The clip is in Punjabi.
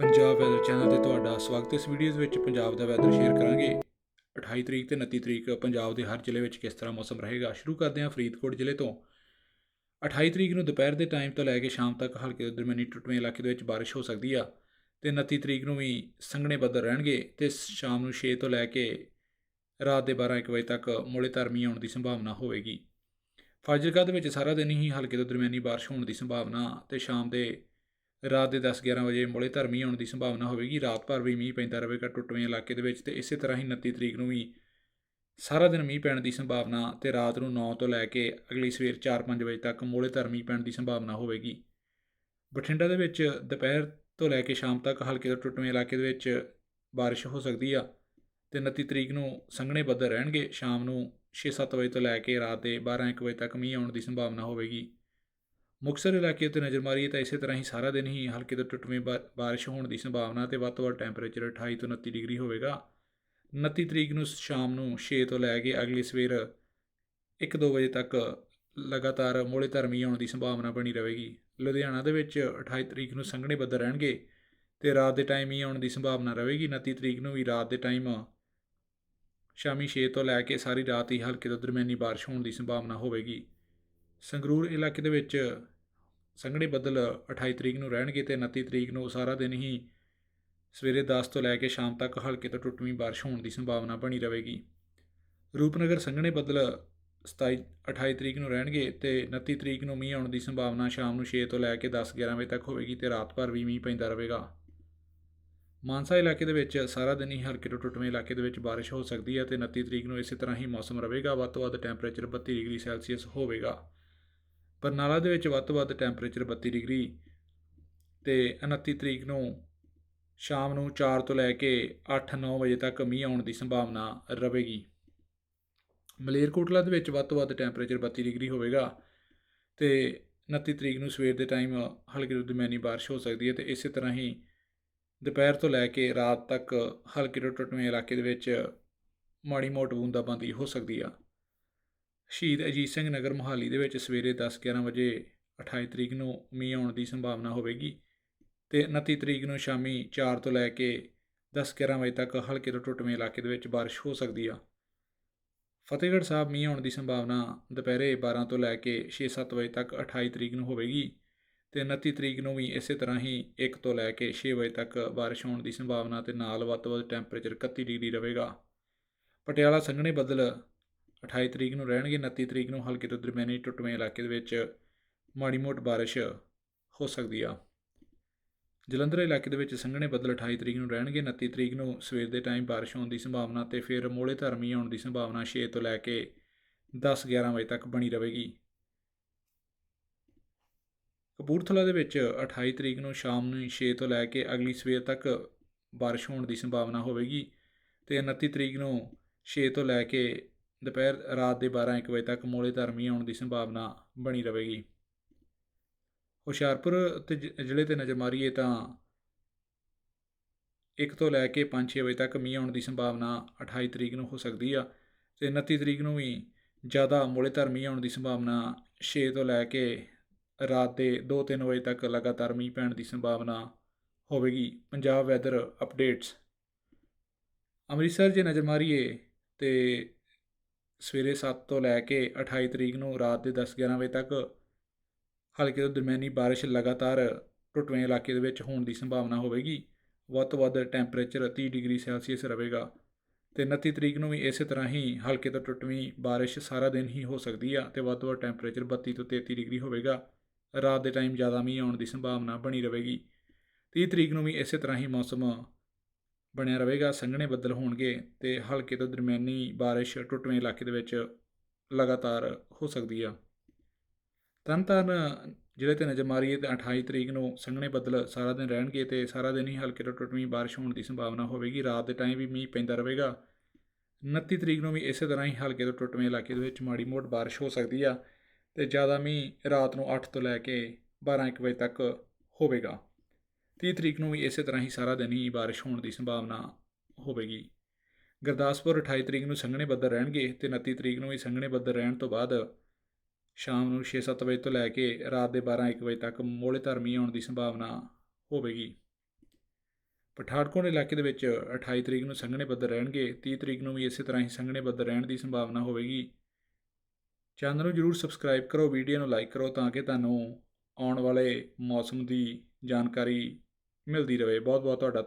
ਪੰਜਾਬ ਵੈਦਰ ਚੈਨਲ ਤੇ ਤੁਹਾਡਾ ਸਵਾਗਤ ਹੈ। ਇਸ ਵੀਡੀਓ ਦੇ ਵਿੱਚ ਪੰਜਾਬ ਦਾ ਵੈਦਰ ਸ਼ੇਅਰ ਕਰਾਂਗੇ। 28 ਤਰੀਕ ਤੇ 29 ਤਰੀਕ ਪੰਜਾਬ ਦੇ ਹਰ ਜ਼ਿਲ੍ਹੇ ਵਿੱਚ ਕਿਸ ਤਰ੍ਹਾਂ ਮੌਸਮ ਰਹੇਗਾ? ਸ਼ੁਰੂ ਕਰਦੇ ਹਾਂ ਫਰੀਦਕੋਟ ਜ਼ਿਲ੍ਹੇ ਤੋਂ। 28 ਤਰੀਕ ਨੂੰ ਦੁਪਹਿਰ ਦੇ ਟਾਈਮ ਤੋਂ ਲੈ ਕੇ ਸ਼ਾਮ ਤੱਕ ਹਲਕੇ ਤੋਂ ਦਰਮਿਆਨੀ ਟੁੱਟਵੇਂ ਇਲਾਕੇ ਦੇ ਵਿੱਚ ਬਾਰਿਸ਼ ਹੋ ਸਕਦੀ ਆ ਤੇ 29 ਤਰੀਕ ਨੂੰ ਵੀ ਸੰਘਣੇ ਬੱਦਲ ਰਹਿਣਗੇ ਤੇ ਸ਼ਾਮ ਨੂੰ 6 ਤੋਂ ਲੈ ਕੇ ਰਾਤ ਦੇ 12-1 ਵਜੇ ਤੱਕ ਮੋਲੇ ਧਰਮੀ ਆਉਣ ਦੀ ਸੰਭਾਵਨਾ ਹੋਵੇਗੀ। ਫਾਜ਼ਿਲਕਾ ਦੇ ਵਿੱਚ ਸਾਰਾ ਦਿਨ ਹੀ ਹਲਕੇ ਤੋਂ ਦਰਮਿਆਨੀ ਬਾਰਿਸ਼ ਹੋਣ ਦੀ ਸੰਭਾਵਨਾ ਤੇ ਸ਼ਾਮ ਦੇ ਰਾਤ ਦੇ 10-11 ਵਜੇ ਮੋਲੇ ਧਰਮੀ ਆਉਣ ਦੀ ਸੰਭਾਵਨਾ ਹੋਵੇਗੀ। ਰਾਤ ਭਰ ਵੀ ਮੀਂਹ ਪੈਂਦਾ ਰਹੇਗਾ ਟੁੱਟਵੇਂ ਇਲਾਕੇ ਦੇ ਵਿੱਚ ਤੇ ਇਸੇ ਤਰ੍ਹਾਂ ਹੀ 29 ਤਰੀਕ ਨੂੰ ਵੀ ਸਾਰਾ ਦਿਨ ਮੀਂਹ ਪੈਣ ਦੀ ਸੰਭਾਵਨਾ ਤੇ ਰਾਤ ਨੂੰ 9 ਤੋਂ ਲੈ ਕੇ ਅਗਲੀ ਸਵੇਰ 4-5 ਵਜੇ ਤੱਕ ਮੋਲੇ ਧਰਮੀ ਪੈਣ ਦੀ ਸੰਭਾਵਨਾ ਹੋਵੇਗੀ। ਬਠਿੰਡਾ ਦੇ ਵਿੱਚ ਦੁਪਹਿਰ ਤੋਂ ਲੈ ਕੇ ਸ਼ਾਮ ਤੱਕ ਹਲਕੇ ਤੋਂ ਟੁੱਟਵੇਂ ਇਲਾਕੇ ਦੇ ਵਿੱਚ ਬਾਰਿਸ਼ ਹੋ ਸਕਦੀ ਆ ਤੇ 29 ਤਰੀਕ ਨੂੰ ਸੰਘਣੇ ਬੱਦਲ ਰਹਿਣਗੇ। ਸ਼ਾਮ ਨੂੰ 6-7 ਵਜੇ ਤੋਂ ਲੈ ਕੇ ਰਾਤ ਦੇ 12-1 ਵਜੇ ਤੱਕ ਮੀਂਹ ਆਉਣ ਦੀ ਸੰਭਾਵਨਾ ਹੋਵੇਗੀ। ਮੁਕਤਸਰ ਇਲਾਕੇ ਉੱਤੇ ਨਜ਼ਰ ਮਾਰੀਏ ਤਾਂ ਇਸੇ ਤਰ੍ਹਾਂ ਹੀ ਸਾਰਾ ਦਿਨ ਹੀ ਹਲਕੇ ਤੋਂ ਟੁੱਟਵੇਂ ਬਾ- ਬਾਰਿਸ਼ ਹੋਣ ਦੀ ਸੰਭਾਵਨਾ ਤੇ ਵੱਧ ਤੋਂ ਵੱਧ ਟੈਂਪਰੇਚਰ 28 ਤੋਂ 29 ਡਿਗਰੀ ਹੋਵੇਗਾ। 29 ਤਰੀਕ ਨੂੰ ਸ਼ਾਮ ਨੂੰ 6 ਤੋਂ ਲੈ ਕੇ ਅਗਲੀ ਸਵੇਰ 1-2 ਵਜੇ ਤੱਕ ਲਗਾਤਾਰ ਮੋਲੇ ਧਰਮੀ ਆਉਣ ਦੀ ਸੰਭਾਵਨਾ ਬਣੀ ਰਹੇਗੀ। ਲੁਧਿਆਣਾ ਦੇ ਵਿੱਚ 28 ਤਰੀਕ ਨੂੰ ਸੰਘਣੇ ਬੱਦਲ ਰਹਿਣਗੇ ਤੇ ਰਾਤ ਦੇ ਟਾਈਮ ਹੀ ਆਉਣ ਦੀ ਸੰਭਾਵਨਾ ਰਹੇਗੀ। 29 ਤਰੀਕ ਨੂੰ ਵੀ ਰਾਤ ਦੇ ਟਾਈਮ ਸ਼ਾਮੀ 6 ਤੋਂ ਲੈ ਕੇ ਸਾਰੀ ਰਾਤ ਹੀ ਹਲਕੇ ਤੋਂ ਦਰਮਿਆਨੀ ਬਾਰਿਸ਼ ਹੋਣ ਦੀ ਸੰਭਾਵਨਾ ਹੋਵੇਗੀ। ਸੰਗਰੂਰ ਇਲਾਕੇ ਦੇ ਵਿੱਚ ਸੰਘਣੇ ਬੱਦਲ 28 ਤਰੀਕ ਨੂੰ ਰਹਿਣਗੇ ਤੇ 29 ਤਰੀਕ ਨੂੰ ਸਾਰਾ ਦਿਨ ਹੀ ਸਵੇਰੇ 10 ਤੋਂ ਲੈ ਕੇ ਸ਼ਾਮ ਤੱਕ ਹਲਕੇ ਤੋਂ ਟੁੱਟਵੀਂ ਬਾਰਿਸ਼ ਹੋਣ ਦੀ ਸੰਭਾਵਨਾ ਬਣੀ ਰਹੇਗੀ। ਰੂਪਨਗਰ ਸੰਘਣੇ ਬੱਦਲ 27 28 ਤਰੀਕ ਨੂੰ ਰਹਿਣਗੇ ਤੇ 29 ਤਰੀਕ ਨੂੰ ਮੀਂਹ ਆਉਣ ਦੀ ਸੰਭਾਵਨਾ ਸ਼ਾਮ ਨੂੰ 6 ਤੋਂ ਲੈ ਕੇ 10 11 ਵਜੇ ਤੱਕ ਹੋਵੇਗੀ ਤੇ ਰਾਤ ਭਰ ਵੀ ਮੀਂਹ ਪੈਂਦਾ ਰਹੇਗਾ। ਮਾਨਸਾ ਇਲਾਕੇ ਦੇ ਵਿੱਚ ਸਾਰਾ ਦਿਨ ਹੀ ਹਲਕੇ ਤੋਂ ਟੁੱਟਵੇਂ ਇਲਾਕੇ ਦੇ ਵਿੱਚ ਬਾਰਿਸ਼ ਹੋ ਸਕਦੀ ਹੈ ਤੇ 29 ਤਰੀਕ ਨੂੰ ਇਸੇ ਤਰ੍ਹਾਂ ਹੀ ਮੌਸਮ ਰਹੇਗਾ, ਵੱਧ ਤੋਂ ਵੱਧ ਟੈਂਪਰੇਚਰ 32 ਡਿਗਰੀ ਸੈਲਸੀਅਸ ਹੋਵੇਗਾ। ਬਰਨਾਲਾ ਦੇ ਵਿੱਚ ਵੱਧ ਤੋਂ ਵੱਧ ਟੈਂਪਰੇਚਰ 32 ਡਿਗਰੀ ਤੇ 29 ਤਰੀਕ ਨੂੰ ਸ਼ਾਮ ਨੂੰ 4 ਤੋਂ ਲੈ ਕੇ 8-9 ਵਜੇ ਤੱਕ ਮੀਂਹ ਆਉਣ ਦੀ ਸੰਭਾਵਨਾ ਰਹੇਗੀ। ਮਲੇਰਕੋਟਲਾ ਦੇ ਵਿੱਚ ਵੱਧ ਤੋਂ ਵੱਧ ਟੈਂਪਰੇਚਰ 32 ਡਿਗਰੀ ਹੋਵੇਗਾ ਤੇ 29 ਤਰੀਕ ਨੂੰ ਸਵੇਰ ਦੇ ਟਾਈਮ ਹਲਕੀ ਤੋਂ ਦਰਮਿਆਨੀ ਬਾਰਿਸ਼ ਹੋ ਸਕਦੀ ਹੈ ਤੇ ਇਸੇ ਤਰ੍ਹਾਂ ਹੀ ਦੁਪਹਿਰ ਤੋਂ ਲੈ ਕੇ ਰਾਤ ਤੱਕ ਹਲਕੀ ਤੋਂ ਟੁੱਟਵੇਂ ਇਲਾਕੇ ਦੇ ਵਿੱਚ ਮਾੜੀ ਮੋਟ ਬੂੰਦਾਬਾਂਦੀ ਹੋ ਸਕਦੀ ਆ। ਸ਼ਹੀਦ ਅਜੀਤ ਸਿੰਘ ਨਗਰ ਮੁਹਾਲੀ ਦੇ ਵਿੱਚ ਸਵੇਰੇ 10-11 ਵਜੇ 28 ਤਰੀਕ ਨੂੰ ਮੀਂਹ ਆਉਣ ਦੀ ਸੰਭਾਵਨਾ ਹੋਵੇਗੀ ਤੇ 29 ਤਰੀਕ ਨੂੰ ਸ਼ਾਮੀ 4 ਤੋਂ ਲੈ ਕੇ 10-11 ਵਜੇ ਤੱਕ ਹਲਕੇ ਤੋਂ ਟੁੱਟਵੇਂ ਇਲਾਕੇ ਦੇ ਵਿੱਚ ਬਾਰਿਸ਼ ਹੋ ਸਕਦੀ ਆ। ਫਤਿਹਗੜ੍ਹ ਸਾਹਿਬ ਮੀਂਹ ਆਉਣ ਦੀ ਸੰਭਾਵਨਾ ਦੁਪਹਿਰੇ 12 ਤੋਂ ਲੈ ਕੇ 6-7 ਵਜੇ ਤੱਕ 28 ਤਰੀਕ ਨੂੰ ਹੋਵੇਗੀ ਤੇ 29 ਤਰੀਕ ਨੂੰ ਵੀ ਇਸੇ ਤਰ੍ਹਾਂ ਹੀ 1 ਤੋਂ ਲੈ ਕੇ 6 ਵਜੇ ਤੱਕ ਬਾਰਿਸ਼ ਹੋਣ ਦੀ ਸੰਭਾਵਨਾ ਤੇ ਨਾਲ ਵੱਧ ਤੋਂ ਵੱਧ ਟੈਂਪਰੇਚਰ 31 ਡਿਗਰੀ ਰਹੇਗਾ। ਪਟਿਆਲਾ ਸੰਘਣੇ ਬੱਦਲ 28 ਤਰੀਕ ਨੂੰ ਰਹਿਣਗੇ 29 ਤਰੀਕ ਨੂੰ ਹਲਕੇ ਤੋਂ ਦਰਮਿਆਨੀ ਟੁੱਟਵੇਂ ਇਲਾਕੇ ਦੇ ਵਿੱਚ ਮਾੜੀ ਮੋਟ ਬਾਰਿਸ਼ ਹੋ ਸਕਦੀ ਆ। ਜਲੰਧਰ ਇਲਾਕੇ ਦੇ ਵਿੱਚ ਸੰਘਣੇ ਬੱਦਲ 28 ਤਰੀਕ ਨੂੰ ਰਹਿਣਗੇ 29 ਤਰੀਕ ਨੂੰ ਸਵੇਰ ਦੇ ਟਾਈਮ ਬਾਰਿਸ਼ ਹੋਣ ਦੀ ਸੰਭਾਵਨਾ ਤੇ ਫਿਰ ਮੋੜੇ ਧਰਮੀ ਆਉਣ ਦੀ ਸੰਭਾਵਨਾ 6 ਤੋਂ ਲੈ ਕੇ 10-11 ਵਜੇ ਤੱਕ ਬਣੀ ਰਹੇਗੀ। ਕਪੂਰਥਲਾ ਦੇ ਵਿੱਚ 28 ਤਰੀਕ ਨੂੰ ਸ਼ਾਮ ਨੂੰ 6 ਤੋਂ ਲੈ ਕੇ ਅਗਲੀ ਸਵੇਰ ਤੱਕ ਬਾਰਿਸ਼ ਹੋਣ ਦੀ ਸੰਭਾਵਨਾ ਹੋਵੇਗੀ ਤੇ 29 ਤਰੀਕ ਨੂੰ 6 ਤੋਂ ਲੈ ਕੇ ਦੁਪਹਿਰ ਰਾਤ ਦੇ 12-1 ਵਜੇ ਤੱਕ ਮੋਲੇ ਧਰਮੀ ਆਉਣ ਦੀ ਸੰਭਾਵਨਾ ਬਣੀ ਰਹੇਗੀ। ਹੁਸ਼ਿਆਰਪੁਰ ਤੇ ਜ- ਜ਼ਿਲ੍ਹੇ ਤੇ ਨਜ਼ਰ ਮਾਰੀਏ ਤਾਂ 1 ਤੋਂ ਲੈ ਕੇ 5-6 ਵਜੇ ਤੱਕ ਮੀਂਹ ਆਉਣ ਦੀ ਸੰਭਾਵਨਾ 28 ਤਰੀਕ ਨੂੰ ਹੋ ਸਕਦੀ ਆ ਤੇ 29 ਤਰੀਕ ਨੂੰ ਵੀ ਜ਼ਿਆਦਾ ਮੋਲੇ ਧਰਮੀ ਆਉਣ ਦੀ ਸੰਭਾਵਨਾ 6 ਤੋਂ ਲੈ ਕੇ ਰਾਤ ਦੇ 2-3 ਵਜੇ ਤੱਕ ਲਗਾਤਾਰ ਮੀਂਹ ਪੈਣ ਦੀ ਸੰਭਾਵਨਾ ਹੋਵੇਗੀ। ਪੰਜਾਬ ਵੈਦਰ ਅਪਡੇਟਸ ਅੰਮ੍ਰਿਤਸਰ ਜੇ ਨਜ਼ਰ ਮਾਰੀਏ ਤੇ ਸਵੇਰੇ 7 ਤੋਂ ਲੈ ਕੇ 28 ਤਰੀਕ ਨੂੰ ਰਾਤ ਦੇ 10-11 ਵਜੇ ਤੱਕ ਹਲਕੇ ਤੋਂ ਦਰਮਿਆਨੀ ਬਾਰਿਸ਼ ਲਗਾਤਾਰ ਟੁੱਟਵੇਂ ਇਲਾਕੇ ਦੇ ਵਿੱਚ ਹੋਣ ਦੀ ਸੰਭਾਵਨਾ ਹੋਵੇਗੀ। ਵੱਧ ਤੋਂ ਵੱਧ ਟੈਂਪਰੇਚਰ 30 ਡਿਗਰੀ ਸੈਲਸੀਅਸ ਰਹੇਗਾ ਤੇ 29 ਤਰੀਕ ਨੂੰ ਵੀ ਇਸੇ ਤਰ੍ਹਾਂ ਹੀ ਹਲਕੇ ਤੋਂ ਟੁੱਟਵੀਂ ਬਾਰਿਸ਼ ਸਾਰਾ ਦਿਨ ਹੀ ਹੋ ਸਕਦੀ ਆ ਤੇ ਵੱਧ ਤੋਂ ਵੱਧ ਟੈਂਪਰੇਚਰ 32 ਤੋਂ 33 ਡਿਗਰੀ ਹੋਵੇਗਾ। ਰਾਤ ਦੇ ਟਾਈਮ ਜ਼ਿਆਦਾ ਮੀਂਹ ਆਉਣ ਦੀ ਸੰਭਾਵਨਾ ਬਣੀ ਰਹੇਗੀ। 30 ਤਰੀਕ ਨੂੰ ਵੀ ਇਸੇ ਤਰ੍ਹਾਂ ਹੀ ਮੌਸਮ ਬਣਿਆ ਰਹੇਗਾ, ਸੰਘਣੇ ਬੱਦਲ ਹੋਣਗੇ ਤੇ ਹਲਕੇ ਤੋਂ ਦਰਮਿਆਨੀ ਬਾਰਿਸ਼ ਟੁੱਟਵੇਂ ਇਲਾਕੇ ਦੇ ਵਿੱਚ ਲਗਾਤਾਰ ਹੋ ਸਕਦੀ ਆ। ਤਰਨਤਾਰਨ ਜ਼ਿਲ੍ਹੇ ਤੇ ਨਜ਼ਰ ਮਾਰੀਏ ਤਾਂ 28 ਤਰੀਕ ਨੂੰ ਸੰਘਣੇ ਬੱਦਲ ਸਾਰਾ ਦਿਨ ਰਹਿਣਗੇ ਤੇ ਸਾਰਾ ਦਿਨ ਹੀ ਹਲਕੇ ਤੋਂ ਟੁੱਟਵੀਂ ਬਾਰਿਸ਼ ਹੋਣ ਦੀ ਸੰਭਾਵਨਾ ਹੋਵੇਗੀ। ਰਾਤ ਦੇ ਟਾਈਮ ਵੀ ਮੀਂਹ ਪੈਂਦਾ ਰਹੇਗਾ। 29 ਤਰੀਕ ਨੂੰ ਵੀ ਇਸੇ ਤਰ੍ਹਾਂ ਹੀ ਹਲਕੇ ਤੋਂ ਟੁੱਟਵੇਂ ਇਲਾਕੇ ਦੇ ਵਿੱਚ ਮਾੜੀ ਮੋਟ ਬਾਰਿਸ਼ ਹੋ ਸਕਦੀ ਆ ਤੇ ਜ਼ਿਆਦਾ ਮੀਂਹ ਰਾਤ ਨੂੰ 8 ਤੋਂ ਲੈ ਕੇ 12-1 ਵਜੇ ਤੱਕ ਹੋਵੇਗਾ। 30 ਤਰੀਕ ਨੂੰ ਵੀ ਇਸੇ ਤਰ੍ਹਾਂ ਹੀ ਸਾਰਾ ਦਿਨ ਹੀ ਬਾਰਿਸ਼ ਹੋਣ ਦੀ ਸੰਭਾਵਨਾ ਹੋਵੇਗੀ। ਗੁਰਦਾਸਪੁਰ 28 ਤਰੀਕ ਨੂੰ ਸੰਘਣੇ ਬੱਦਲ ਰਹਿਣਗੇ ਤੇ 29 ਤਰੀਕ ਨੂੰ ਵੀ ਸੰਘਣੇ ਬੱਦਲ ਰਹਿਣ ਤੋਂ ਬਾਅਦ ਸ਼ਾਮ ਨੂੰ 6-7 ਵਜੇ ਤੋਂ ਲੈ ਕੇ ਰਾਤ ਦੇ 12-1 ਵਜੇ ਤੱਕ ਮੋਲੇ ਧਰਮੀ ਆਉਣ ਦੀ ਸੰਭਾਵਨਾ ਹੋਵੇਗੀ। ਪਠਾਨਕੋਟ ਇਲਾਕੇ ਦੇ ਵਿੱਚ 28 ਤਰੀਕ ਨੂੰ ਸੰਘਣੇ ਬੱਦਲ ਰਹਿਣਗੇ 30 ਤਰੀਕ ਨੂੰ ਵੀ ਇਸੇ ਤਰ੍ਹਾਂ ਹੀ ਸੰਘਣੇ ਬੱਦਲ ਰਹਿਣ ਦੀ ਸੰਭਾਵਨਾ ਹੋਵੇਗੀ। ਚੈਨਲ ਨੂੰ ਜਰੂਰ ਸਬਸਕ੍ਰਾਈਬ ਕਰੋ, ਵੀਡੀਓ ਨੂੰ ਲਾਈਕ ਕਰੋ ਤਾਂ ਕਿ ਤੁਹਾਨੂੰ ਆਉਣ ਵਾਲੇ ਮੌਸਮ ਦੀ ਜਾਣਕਾਰੀ ਮਿਲਦੀ ਰਹੇ। ਬਹੁਤ ਬਹੁਤ ਤੁਹਾਡਾ ਧੰਨ-